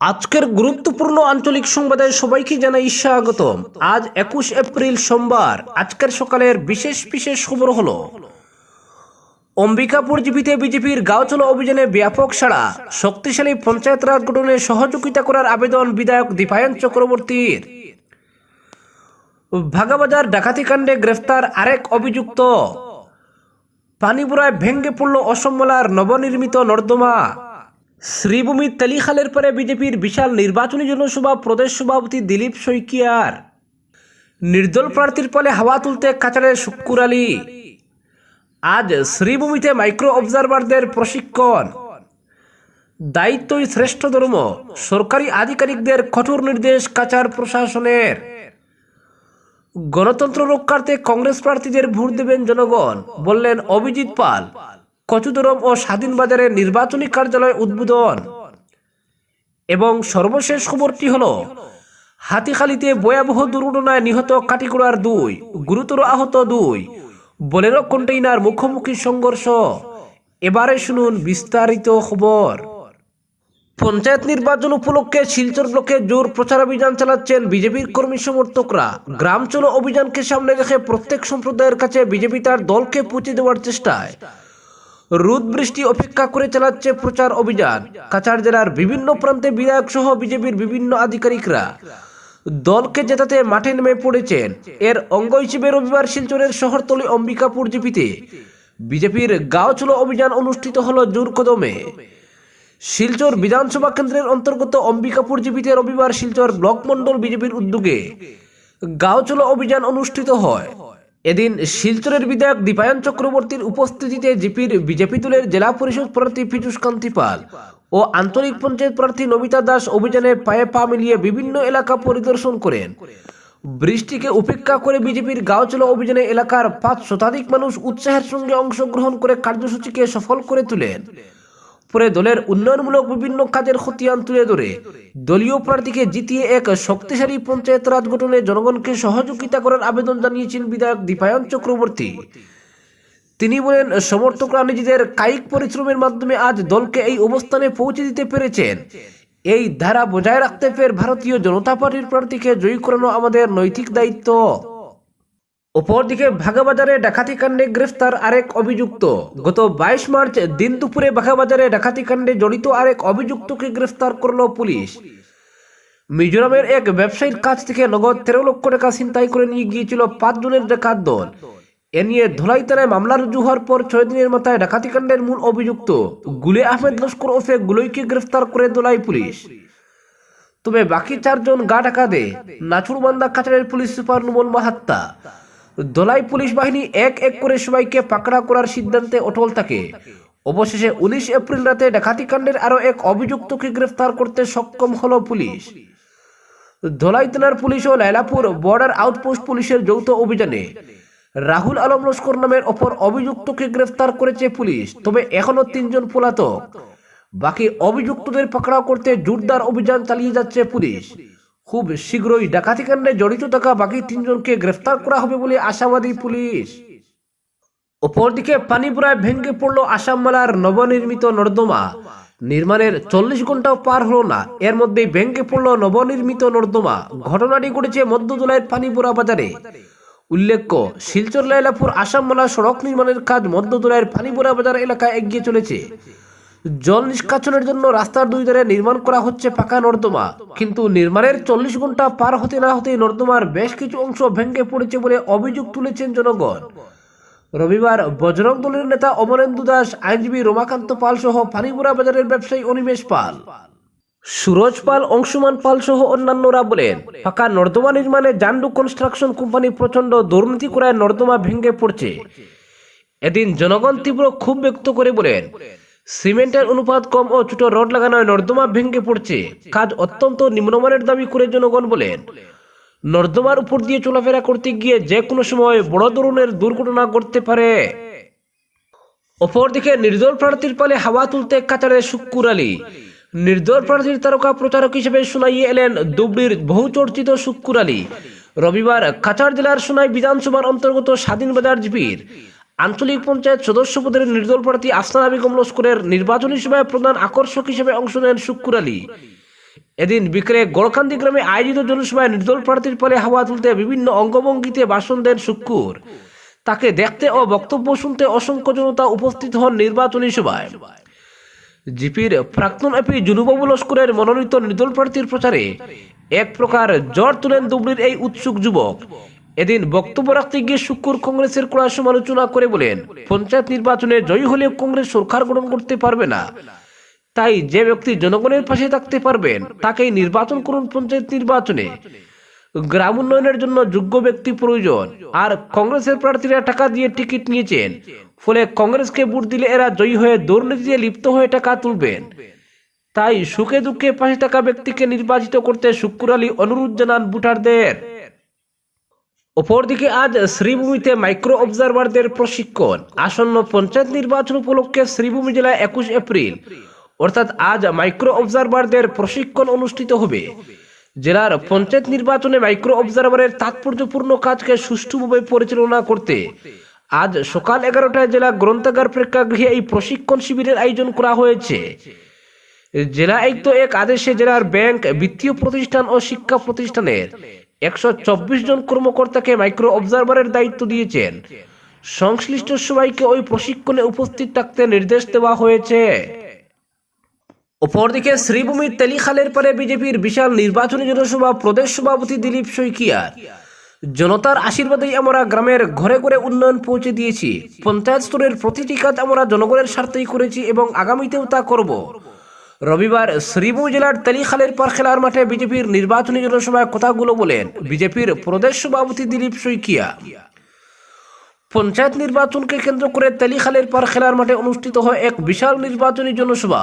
আজকের গুরুত্বপূর্ণ আঞ্চলিক সংবাদে সবাইকে জানাই স্বাগতম। আজ একুশ এপ্রিল সোমবার, আজকের সকালের বিশেষ বিশেষ খবর হলো, অম্বিকাপুর জীবিতে বিজেপির গাঁও চলো অভিযানে ব্যাপক সাড়া, শক্তিশালী পঞ্চায়েত রাজ গঠনে সহযোগিতা করার আবেদন বিধায়ক দীপায়ন চক্রবর্তীর। ভাগাবাজার ডাকাতি কাণ্ডে গ্রেফতার আরেক অভিযুক্ত। পানিপুরায় ভেঙ্গে পড়ল অসমলার নবনির্মিত নর্দমা। শ্রীভূমির তেলিখালের পরে বিজেপির বিশাল নির্বাচনী জনসভা, প্রদেশ সভাপতি দিলীপ শইকিয়ার। নির্দল প্রার্থীর ফলে হাওয়া তুলতে কাচারের শুক্কুর আলী। আজ শ্রীভূমিতে মাইক্রো অবজারভারদের প্রশিক্ষণ। দায়িত্বই শ্রেষ্ঠ ধর্ম। সরকারি আধিকারিকদের কঠোর নির্দেশ কাচার প্রশাসনের। গণতন্ত্র রক্ষার্থে কংগ্রেস প্রার্থীদের ভোট দেবেন জনগণ, বললেন অভিজিৎ পাল। কচুদরম ও স্বাধীন বাজারের নির্বাচনী কার্যালয় উদ্বোধন। এবং সর্বশেষ খবরটি হল, হাতিখালিতে ভয়াবহ দুর্ঘটনায় নিহত কাটিগুড়ার দুই, গুরুতর আহত দুই, বলেরো কন্টেইনার মুখোমুখি সংঘর্ষ। এবারে শুনুন বিস্তারিত খবর। পঞ্চায়েত নির্বাচন উপলক্ষে শিলচর ব্লকে জোর প্রচারাভিযান চালাচ্ছেন বিজেপির কর্মী সমর্থকরা। গ্রাম চলো অভিযানকে সামনে রেখে প্রত্যেক সম্প্রদায়ের কাছে বিজেপি তার দলকে পৌঁছে দেওয়ার চেষ্টায়। রোদ বৃষ্টি অপেক্ষা করে চালাচ্ছে প্রচার অভিযান। কাছাড় জেলার বিভিন্ন প্রান্তে বিধায়ক সহ বিজেপির বিভিন্ন আধিকারিকরা। দলকে জেতাতে মাঠে নেমে পড়েছেন। এর অঙ্গ হিসেবে রবিবার শিলচরের শহরতলি অম্বিকাপুর জিপিতে বিজেপির গাঁও চলো অভিযান অনুষ্ঠিত হলো জোর কদমে। শিলচর বিধানসভা কেন্দ্রের অন্তর্গত অম্বিকাপুর জিপিতে রবিবার শিলচর ব্লক মন্ডল বিজেপির উদ্যোগে গাঁও চলো অভিযান অনুষ্ঠিত হয়। এদিন শিলচরের বিধায়ক দীপায়ন চক্রবর্তীর উপস্থিতিতে জিপির বিজেপি দলের জেলা পরিষদ প্রার্থী পীযুষ কান্তি পাল ও আঞ্চলিক পঞ্চায়েত প্রার্থী নমিতা দাস অভিযানে পায়ে পা মিলিয়ে বিভিন্ন এলাকা পরিদর্শন করেন। বৃষ্টিকে উপেক্ষা করে বিজেপির গাঁও চলো অভিযানে এলাকার পাঁচ শতাধিক মানুষ উৎসাহের সঙ্গে অংশগ্রহণ করে কার্যসূচিকে সফল করে তোলেন। পরে দলের উন্নয়নমূলক বিভিন্ন কাজের খতিয়ান তুলে ধরে। দলীয় প্রার্থীকে জিতিয়ে এক শক্তিশালী পঞ্চায়েত রাজ গঠনে জনগণকে সহযোগিতা করার আবেদন জানিয়েছেন বিধায়ক দীপায়ন চক্রবর্তী। তিনি বলেন, সমর্থকরা নিজেদের কায়িক পরিশ্রমের মাধ্যমে আজ দলকে এই অবস্থানে পৌঁছে দিতে পেরেছেন। এই ধারা বজায় রাখতে ফের ভারতীয় জনতা পার্টির প্রার্থীকে জয়ী করানো আমাদের নৈতিক দায়িত্ব। অপরদিকে ভাগাবাজারে ডাকাতি কাণ্ডে গ্রেফতার আরেক অভিযুক্ত। গত বাইশ মার্চ দিন দুপুরে ভাগাবাজারে ডাকাতি কাণ্ডে জড়িত আরেক অভিযুক্তকে গ্রেফতার করল পুলিশ। মিজোরামের এক ব্যবসায়ীর কাছ থেকে নগদ তেরো লক্ষ টাকা ছিনতাই করে নিয়ে গিয়েছিল পাঁচজনের ডাকাত দল। এ নিয়ে ধলাই থানায় মামলা রুজু হওয়ার পর ছয় দিনের মাথায় ডাকাতি কাণ্ডের মূল অভিযুক্ত গুলে আহমেদ লস্কর ওফে গুলোইকে গ্রেফতার করে দোলাই পুলিশ। তবে বাকি চারজন গা টাকা দে নাচুরবান্দা কাছাড়ের police super Numal Mahatta. Dhalai police বাহিনী এক এক করে সবাইকে পাকড়া করার সিদ্ধান্তে অটল থাকে। অবশেষে উনিশ এপ্রিল রাতে ডাকাতি কাণ্ডের আরও এক অভিযুক্তকে গ্রেফতার করতে সক্ষম হল পুলিশ। ধলাই থানার পুলিশ ও লাইলাপুর বর্ডার আউটপোস্ট পুলিশের যৌথ অভিযানে রাহুল আলম লস্কর নামের অপর অভিযুক্তকে গ্রেফতার করেছে পুলিশ, তবে এখনও তিনজন পলাতক বাকি অভিযুক্তদের পাকড়াও করতে জোরদার অভিযান চালিয়ে যাচ্ছে পুলিশ। খুব শীঘ্রই ডাকাতি কাণ্ডে জড়িত থাকা বাকি তিনজনকে গ্রেফতার করা হবে বলে আশাবাদী পুলিশ। অপরদিকে পানিপুরায় ভেঙে পড়ল আসামমালার নবনির্মিত নর্দমা। নির্মাণের চল্লিশ ঘন্টাও পার হলো না, এর মধ্যেই ভেঙে পড়ল নবনির্মিত নর্দমা। ঘটনাটি ঘটেছে মধ্যদোলাইয়ের পানিপুরা বাজারে। উল্লেখ্য, শিলচর লাইলাপুর আসাম মেলা সড়ক নির্মাণের কাজ মধ্যদোলাইয়ের পানিপুরা বাজার এলাকায় এগিয়ে চলেছে। জল নিষ্কাশনের জন্য রাস্তার দুই ধারে নির্মাণ করা হচ্ছে পাকা নর্দমা। কিন্তু নির্মাণের চল্লিশ ঘণ্টা পার হতে না হতে নর্দমার বেশ কিছু অংশ ভেঙে পড়েছে বলে অভিযোগ তুলেছেন জনগণ। রবিবার বজরং দলের নেতা অমরেন্দু দাস, আইনজীবী রমাকান্ত পাল সহ পানিপুরা বাজারের ব্যবসায়ী অনিমেষ পাল। সুরজ পাল, অংশুমান পাল সহ অন্যান্যরা বলেন, পাকা নর্দমা নির্মাণে জান্ডু কনস্ট্রাকশন কোম্পানি প্রচণ্ড দুর্নীতি করায় নর্দমা ভেঙে পড়ছে। এদিন জনগণ তীব্র ক্ষোভ ব্যক্ত করে বলেন সিমেন্টের অনুপাত কম ও ছোট রড লাগানোয় নর্দমা ভেঙে পড়ছে। কাজ অত্যন্ত নিম্নমানের দাবি করে জনগণ বলেন। নর্দমার উপর দিয়ে চলাফেরা করতে গিয়ে যে কোনো সময় বড় ধরনের দুর্ঘটনা ঘটতে পারে। অপরদিকে নির্দল প্রার্থীর পালে হাওয়া তুলতে কাতারে শুক্কুর আলী। নির্দল প্রার্থীর তারকা প্রচারক হিসেবে শুনাইয়ে এলেন দুবড়ির বহুচর্চিত শুক্কুর আলী। রবিবার কাছাড় জেলার সোনাই বিধানসভার অন্তর্গত স্বাধীন বাজার জিপির আঞ্চলিক পঞ্চায়েত সদস্য পদের নির্দল প্রার্থী আফসানা বেগম লস্করের নির্বাচনী সভায় প্রধান আকর্ষক হিসেবে অংশ নেন শুক্কুর আলী। এদিন বিকেলে গোলকান্দি গ্রামে আয়োজিত জনসভায় নির্দল প্রার্থীর ফলে হাওয়া তুলতে বিভিন্ন অঙ্গভঙ্গিতে ভাষণ দেন শুক্কুর। তাকে দেখতে ও বক্তব্য শুনতে অসংখ্য জনতা উপস্থিত হন নির্বাচনী সভায়। জিপির প্রাক্তন এপি জুনুবাবু লস্করের মনোনীত নির্দল প্রার্থীর প্রচারে এক প্রকার জ্বর তুলেন দুবলির এই উৎসুক যুবক। এদিন বক্তব্য রাখতে গিয়ে শুক্র কংগ্রেসের কড়া সমালোচনা করে বলেন, পঞ্চায়েত নির্বাচনে জয়ী হলেও কংগ্রেস সরকার গঠন করতে পারবে না। তাই যে ব্যক্তি জনগণের পাশে থাকতে পারবেন, তাকেই নির্বাচন করুন পঞ্চায়েত নির্বাচনে। গ্রাম উন্নয়নের জন্য যোগ্য ব্যক্তি প্রয়োজন। আর কংগ্রেসের প্রার্থীরা টাকা দিয়ে টিকিট নিয়েছেন। ফলে কংগ্রেসকে ভোট দিলে এরা জয়ী হয়ে দুর্নীতিতে লিপ্ত হয়ে টাকা তুলবেন। তাই সুখে দুঃখে পাশে থাকা ব্যক্তিকে নির্বাচিত করতে শুক্র আলী অনুরোধ জানান ভোটারদের। অপরদিকে আজ শ্রীভূমিতে মাইক্রো অবজারভারদের প্রশিক্ষণ। আসন্ন পঞ্চায়েত নির্বাচন উপলক্ষে শ্রীভূমি জেলায় একুশ এপ্রিল। অর্থাৎ আজ মাইক্রো অবজারভারদের প্রশিক্ষণ অনুষ্ঠিত হবে। জেলার পঞ্চায়েত নির্বাচনে মাইক্রো অবজারভারের তাৎপর্যপূর্ণ কাজকে সুষ্ঠুভাবে পরিচালনা করতে আজ সকাল এগারোটায় জেলা গ্রন্থাগার প্রেক্ষাগৃহে এই প্রশিক্ষণ শিবিরের আয়োজন করা হয়েছে। জেলা আয়ুক্ত এক আদেশে জেলার ব্যাংক, বিত্তীয় প্রতিষ্ঠান ও শিক্ষা প্রতিষ্ঠানের একশো চব্বিশ জন কর্মকর্তাকে মাইক্রো অবজারভারের দায়িত্ব দিয়েছেন। সংশ্লিষ্ট সবাইকে ওই প্রশিক্ষণে উপস্থিত থাকতে নির্দেশ দেওয়া হয়েছে। অপরদিকে শ্রীভূমির তেলিখালের পরে বিজেপির বিশাল নির্বাচনী জনসভা প্রদেশ সভাপতি দিলীপ শইকিয়ার। জনতার আশীর্বাদেই আমরা গ্রামের ঘরে ঘরে উন্নয়ন পৌঁছে দিয়েছি। পঞ্চায়েত স্তরের প্রতিটি কাজ আমরা জনগণের স্বার্থেই করেছি এবং আগামীতেও তা করব। রবিবার শ্রীভূমি জেলার তেলিখালের পার খেলার মাঠে বিজেপির নির্বাচনী জনসভায় কথাগুলো বলেন বিজেপির প্রদেশ সভাপতি দিলীপ শইকিয়া। পঞ্চায়েত নির্বাচনকে কেন্দ্র করে তেলিখালের পার খেলার মাঠে অনুষ্ঠিত হয় এক বিশাল নির্বাচনী জনসভা।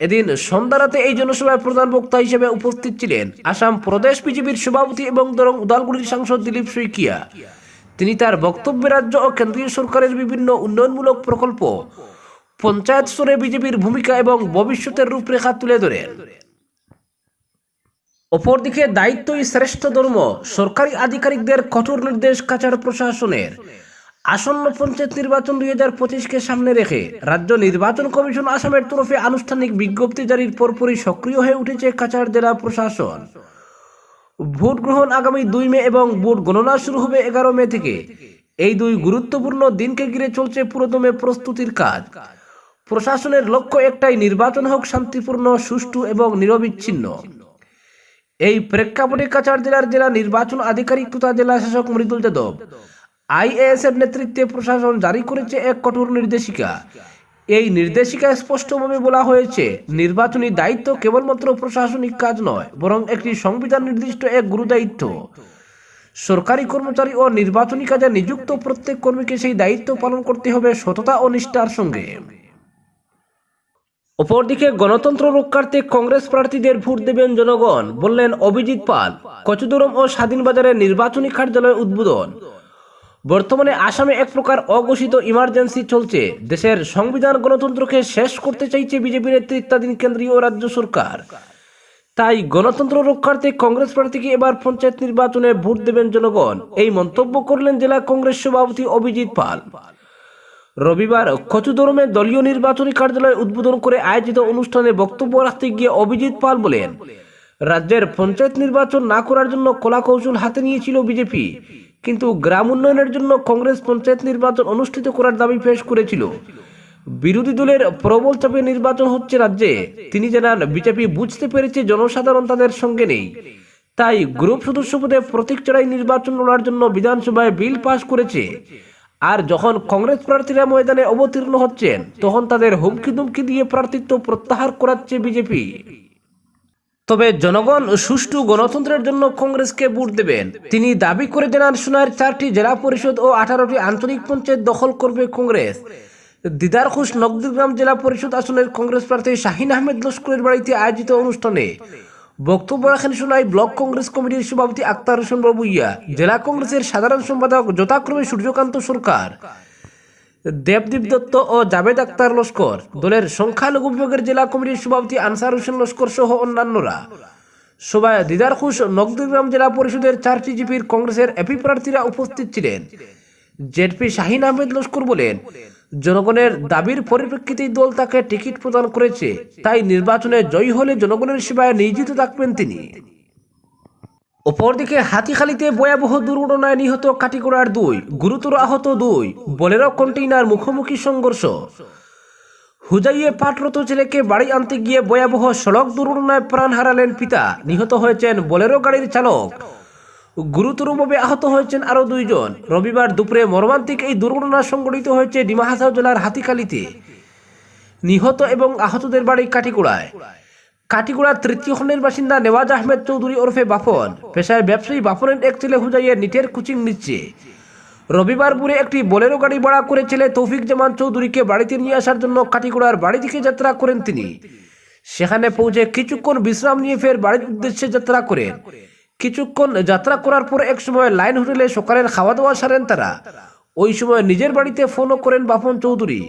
এদিন সন্ধ্যা রাতে এই জনসভায় প্রধান বক্তা হিসেবে উপস্থিত ছিলেন আসাম প্রদেশ বিজেপির সভাপতি এবং দরং উদালগুড়ির সাংসদ দিলীপ শইকিয়া। তিনি তার বক্তব্যে রাজ্য ও কেন্দ্রীয় সরকারের বিভিন্ন উন্নয়নমূলক প্রকল্প পঞ্চায়েত স্তরে বিজেপির ভূমিকা এবং ভবিষ্যতের রূপরেখা তুলে ধরেন অপরদিকে দায়িত্বই শ্রেষ্ঠ ধর্ম, সরকারি আধিকারিকদের কঠোর নির্দেশ কাছাড় প্রশাসনের। আসন্ন পঞ্চায়েত নির্বাচন দুই হাজার পঁচিশকে সামনে রেখে রাজ্য নির্বাচন কমিশন আসামের তরফে আনুষ্ঠানিক বিজ্ঞপ্তি জারির পরপরই সক্রিয় হয়ে উঠেছে কাছাড় জেলা প্রশাসন। ভোট গ্রহণ আগামী দুই মে এবং ভোট গণনা শুরু হবে এগারো মে থেকে। এই দুই গুরুত্বপূর্ণ দিনকে ঘিরে চলছে পুরোদমে প্রস্তুতির কাজ। প্রশাসনের লক্ষ্য একটাই, নির্বাচন হোক শান্তিপূর্ণ, সুষ্ঠু এবং নিরবিচ্ছিন্ন। এই প্রেক্ষাপটে কাছাড় জেলার জেলা নির্বাচন আধিকারিক তথা জেলা শাসক মৃদুল যাদব আইএএস এর নেতৃত্বে প্রশাসন জারি করেছে এক কঠোর নির্দেশিকা। এই নির্দেশিকায় স্পষ্টভাবে বলা হয়েছে, নির্বাচনী দায়িত্ব কেবলমাত্র প্রশাসনিক কাজ নয়, বরং একটি সংবিধান নির্দিষ্ট এক গুরুদায়িত্ব। সরকারি কর্মচারী ও নির্বাচনী কাজে নিযুক্ত প্রত্যেক কর্মীকে সেই দায়িত্ব পালন করতে হবে সততা ও নিষ্ঠার সঙ্গে। অপরদিকে গণতন্ত্র রক্ষার্থে কংগ্রেস প্রার্থীদের ভোট দেবেন জনগণ, বললেন অভিজিৎ পাল, কচুদরম ও স্বাধীনবাজারের নির্বাচনী কার্যালয় উদ্বোধন। বর্তমানে আসামে এক প্রকার অঘোষিত ইমার্জেন্সি চলছে। দেশের সংবিধান গণতন্ত্রকে শেষ করতে চাইছে বিজেপি নেতৃত্বাধীন কেন্দ্রীয় রাজ্য সরকার। তাই গণতন্ত্র রক্ষার্থে কংগ্রেস প্রার্থীকে এবার পঞ্চায়েত নির্বাচনে ভোট দেবেন জনগণ। এই মন্তব্য করলেন জেলা কংগ্রেস সভাপতি অভিজিৎ পাল। রবিবার কচুদরমে দলীয় নির্বাচনী কার্যালয় উদ্বোধন করে আয়োজিত অনুষ্ঠানে বক্তব্য রাখতে গিয়ে অভিজিৎ পাল বলেন, রাজ্যের পঞ্চায়েত নির্বাচন না করার জন্য কলা কৌশল হাতে নিয়েছিল বিজেপি, কিন্তু গ্রাম উন্নয়নের জন্য কংগ্রেস পঞ্চায়েত নির্বাচন অনুষ্ঠিত করার দাবি পেশ করেছিল। বিরোধী দলের প্রবল চাপে নির্বাচন হচ্ছে রাজ্যে। তিনি জানান, বিজেপি বুঝতে পেরেছে জনসাধারণ তাদের সঙ্গে নেই। তাই গ্রুপ সদস্য পদে প্রতীক চড়াই নির্বাচন লড়ার জন্য বিধানসভায় বিল পাশ করেছে। আর যখন কংগ্রেস প্রার্থীরা ময়দানে অবতীর্ণ হচ্ছেন, তখন তাদের হুমকি দুমকি দিয়ে প্রার্থিত্ব প্রত্যাহার করাচ্ছে বিজেপি। তবে জনগণ সুষ্ঠু গণতন্ত্রের জন্য কংগ্রেসকে ভোট দেবেন। তিনি দাবি করে জানান, সোনার চারটি জেলা পরিষদ ও আঠারোটি আঞ্চলিক পঞ্চায়েত দখল করবে কংগ্রেস। দিদার ঘোষ জেলা পরিষদ আসনের কংগ্রেস প্রার্থী শাহিন আহমেদ লস্করের বাড়িতে আয়োজিত অনুষ্ঠানে বক্তব্য রাখেন সোনাই ব্লক কংগ্রেস কমিটির সভাপতি আক্তার হোসেন বাবুইয়া জেলা কংগ্রেসের সাধারণ সম্পাদক যথাক্রমে সূর্যকান্ত সরকার, দেবদীপ দত্ত ও জাভেদ আক্তার লস্কর। দলের সংখ্যালঘু বিভাগের জেলা কমিটির সভাপতি আনসার হোসেন লস্কর সহ অন্যান্যরা। সভায় দিদার খুশ নকদিগ্রাম জেলা পরিষদের চারটি জিপির কংগ্রেসের এপি প্রার্থীরা উপস্থিত ছিলেন। জেডপি শাহিন আহমেদ লস্কর বলেন জনগণের দাবির পরিপ্রেক্ষিতেই দল তাকে টিকিট প্রদান করেছে। তাই নির্বাচনে জয়ী হলে জনগণের সেবায় নিয়োজিত থাকবেন তিনি। অপরদিকে হাতিখালিতে ভয়াবহ দুর্ঘটনায় নিহত কাটিগোড়ার দুই, গুরুতর আহত দুই, বলেরো কন্টেইনার মুখোমুখি সংঘর্ষ। হুজাইয়ে পাটরত ছেলেকে বাড়ি আনতে গিয়ে ভয়াবহ সড়ক দুর্ঘটনায় প্রাণ হারালেন পিতা। নিহত হয়েছেন বলেরো গাড়ির চালক। গুরুতরভাবে আহত হয়েছেন আরও দুইজন। রবিবার দুপুরে মর্মান্তিক এই দুর্ঘটনা সংঘটিত হয়েছে ডিমা হাসাও জেলার হাতিখালিতে। নিহত এবং আহতদের বাড়ি কাটিকুড়ায়। কাটিগুড়ার তৃতীয় খণ্ডের বাসিন্দা নেওয়াজ আহমেদ চৌধুরী ওরফে বাফন। পেশায় ব্যবসায়ী বাফনের এক ছেলে হুজাইয়ে নিটের কোচিং নিচ্ছে। রবিবার ভোরে একটি বোলেরো গাড়ি ভাড়া করে ছেলে তৌফিক জামান চৌধুরীকে বাড়িতে নিয়ে আসার জন্য কাটিগুড়ার বাড়ি থেকে যাত্রা করেন তিনি। সেখানে পৌঁছে কিছুক্ষণ বিশ্রাম নিয়ে ফের বাড়ির উদ্দেশ্যে যাত্রা করেন। কিছুক্ষণ যাত্রা করার পর এক সময় লাইন হোটেলে সকালের খাওয়া দাওয়া সারেন তারা। ওই সময় নিজের বাড়িতে ফোনও করেন বাপন চৌধুরী।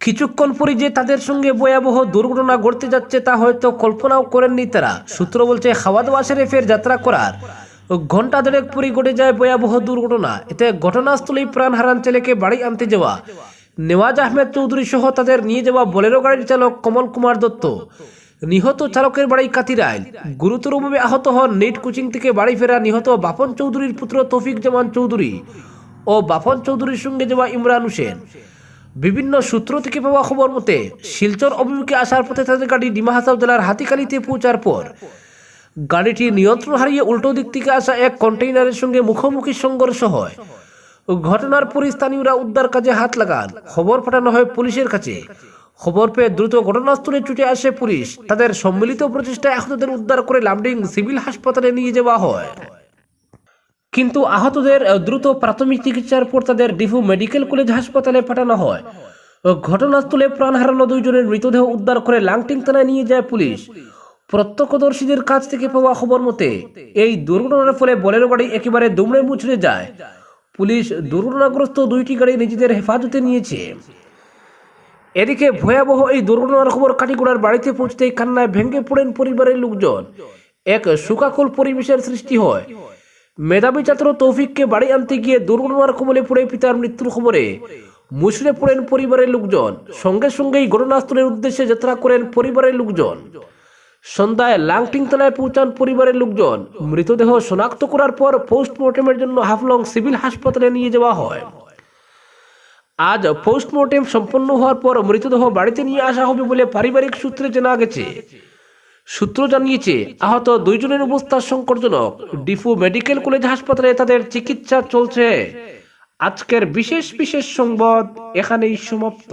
কিছুক্ষণ পরে যে তাদের সঙ্গে ভয়াবহ দুর্ঘটনা ঘটতে যাচ্ছে তা হয়তো কল্পনাও করেননি তারা। সূত্র বলছে খাওয়া দাওয়া সেরে ফের যাত্রা করার ঘণ্টা দেড়েক পরে ঘটে যায় ভয়াবহ দুর্ঘটনা। এতে ঘটনাস্থলেই প্রাণ হারান ছেলেকে বাড়ি আনতে যাওয়া। নেওয়াজ আহমেদ চৌধুরী সহ তাদের নিয়ে যাওয়া বোলেরো গাড়ির চালক কমল কুমার দত্ত। নিহত চালকের বাড়ি কাতিরাইল। গুরুতরভাবে আহত হন নেট কোচিং থেকে বাড়ি ফেরা নিহত বাপন চৌধুরীর পুত্র তৌফিক জামান চৌধুরী ও বাপন চৌধুরীর সঙ্গে যাওয়া ইমরান হোসেন। বিভিন্ন সূত্র থেকে পাওয়া খবর মতে, শিলচর অভিমুখে আসার পথে তাদের গাড়ি ডিমা হাসাও জেলার হাতিকালিতে পৌঁছার পর গাড়িটি নিয়ন্ত্রণ হারিয়ে উল্টো দিক থেকে আসা এক কন্টেইনারের সঙ্গে মুখোমুখি সংঘর্ষ হয়। ঘটনার পরই স্থানীয়রা উদ্ধার কাজে হাত লাগান। খবর পাঠানো হয় পুলিশের কাছে। খবর পেয়ে দ্রুত ঘটনাস্থলে ছুটে আসে পুলিশ। তাদের সম্মিলিত প্রচেষ্টায় আহতদের উদ্ধার করে লামডিং সিভিল হাসপাতালে নিয়ে যাওয়া হয়। কিন্তু আহতদের দ্রুত প্রাথমিক চিকিৎসার পর তাদের ডিফু মেডিকেল কলেজ হাসপাতালে পাঠানো হয়। ঘটনাস্থলে প্রাণ হারানো দুইজনের মৃতদেহ উদ্ধার করে লাংটিং থানায় নিয়ে যায় পুলিশ। প্রত্যক্ষদর্শীদের কাছ থেকে পাওয়া খবর মতে, এই দুর্ঘটনার ফলে বলেরো গাড়ি একেবারে দুমড়ে মুচড়ে যায়। পুলিশ দুর্ঘটনাগ্রস্ত দুইটি গাড়ি নিজেদের হেফাজতে নিয়েছে। এদিকে ভয়াবহ এই দুর্ঘটনার খবর কাটিগোড়ার বাড়িতে পৌঁছতেই কান্নায় ভেঙে পড়েন পরিবারের লোকজন। এক সুকাকুল পরিবেশের সৃষ্টি হয়। মেধাবী ছাত্র তৌফিককে বাড়ি আনতে গিয়ে দুর্ঘটনার কবলে পড়ে পিতার মৃত্যুর খবরে মুচড়ে পড়েন পরিবারের লোকজন। সঙ্গে সঙ্গেই ঘটনাস্থলের উদ্দেশ্যে যাত্রা করেন পরিবারের লোকজন। সন্ধ্যায় লাংটিং তলায় পৌঁছান পরিবারের লোকজন। মৃতদেহ শনাক্ত করার পর পোস্টমর্টমের জন্য হাফলং সিভিল হাসপাতালে নিয়ে যাওয়া হয়। আজ পোস্টমর্টেম সম্পন্ন হওয়ার পর মৃতদেহ বাড়িতে নিয়ে আসা হবে বলে পারিবারিক সূত্রে জানা গেছে। সূত্র জানিয়েছে, আহত দুইজনের অবস্থা সংকটজনক। ডিফু মেডিকেল কলেজ হাসপাতালে তাদের চিকিৎসা চলছে। আজকের বিশেষ বিশেষ সংবাদ এখানেই সমাপ্ত।